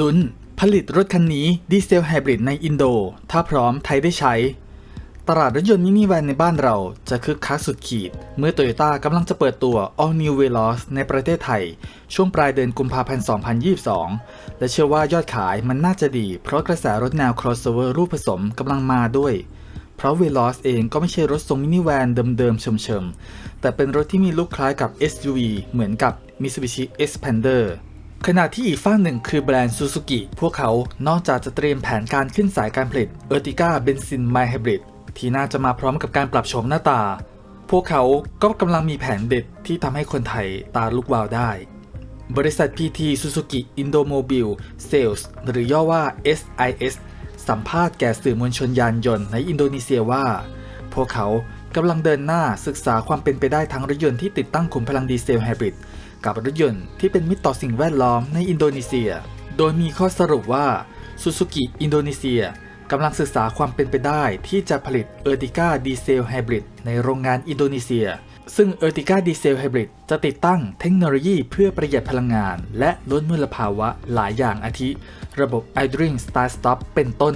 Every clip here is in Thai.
ลุ้น ผลิตรถคันนี้ดีเซลไฮบริดในอินโด ถ้าพร้อมไทยได้ใช้ ตลาดรถยนต์มินิแวนในบ้านเราจะคึกคักสุดขีด เมื่อโตโยต้ากำลังจะเปิดตัว All New Veloz ในประเทศไทย ช่วงปลายเดือนกุมภาพันธ์ 2022 และเชื่อว่ายอดขายมันน่าจะดี เพราะกระแสรถแนว crossover รูปผสมกำลังมาด้วยเพราะ Veloz เองก็ไม่ใช่รถทรงมินิแวนเดิมๆเฉมๆ แต่เป็นรถที่มีลุคคล้ายกับ SUV เหมือนกับ Mitsubishi Xpander ขณะที่อีกฝั่งหนึ่งคือแบรนด์ Suzuki พวกเขานอกจากจะเตรียมแผนการขึ้นสายการผลิต Ertiga Benzin My Hybrid ที่น่าจะมาพร้อมกับการปรับโฉมหน้าตา พวกเขาก็กำลังมีแผนเด็ดที่ทำให้คนไทยตาลุกวาวได้ บริษัท PT Suzuki Indomobile Sales หรือย่อว่า SIS สัมภาษณ์แก่สื่อมวลชนยานยนต์ในอินโดนีเซียว่า พวกเขา กำลังเดินหน้าศึกษาความเป็นไปได้ทั้งรถยนต์ที่ติดตั้งขุมพลังดีเซลไฮบริดกับรถยนต์ที่เป็นมิตรต่อสิ่งแวดล้อมในอินโดนีเซีย โดยมีข้อสรุปว่า Suzuki อินโดนีเซียกำลังศึกษาความเป็นไปได้ที่จะผลิต Ertiga ดีเซลไฮบริดในโรงงานอินโดนีเซีย ซึ่ง Ertiga ดีเซลไฮบริดจะติดตั้งเทคโนโลยีเพื่อประหยัดพลังงาน และลดมลภาวะหลายอย่างอาทิ ระบบ Idling Start Stop เป็นต้น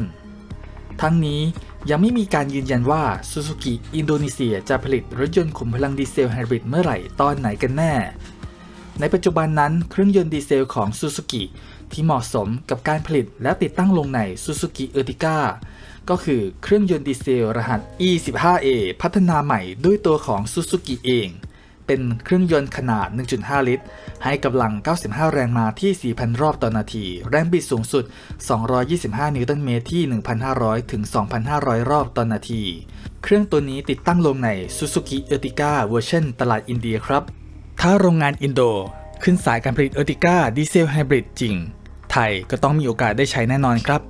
ทั้งนี้ ยังไม่มีการยืนยันว่า Suzuki อินโดนีเซียจะผลิตรถยนต์ขุมพลังดีเซลไฮบริดเมื่อไหร่ตอนไหนกันแน่ ในปัจจุบันนั้นเครื่องยนต์ดีเซลของ Suzuki ที่เหมาะสมกับการผลิตและติดตั้งลงใน Suzuki Ertiga ก็คือเครื่องยนต์ดีเซลรหัส E15A พัฒนาใหม่ด้วยตัวของ Suzuki เอง เป็นเครื่องยนต์ขนาด 1.5 ลิตร ให้กำลัง 95 แรงม้าที่ 4,000 รอบต่อนาที แรงบิดสูงสุด 225 นิวตันเมตรที่ 1,500 ถึง 2,500 รอบต่อนาที เครื่องตัวนี้ติดตั้งลงใน Suzuki Ertiga เวอร์ชันตลาดอินเดียครับ ถ้าโรงงานอินโด ขึ้นสายการผลิต Ertiga ดีเซลไฮบริดจริง ไทยก็ต้องมีโอกาสได้ใช้แน่นอนครับ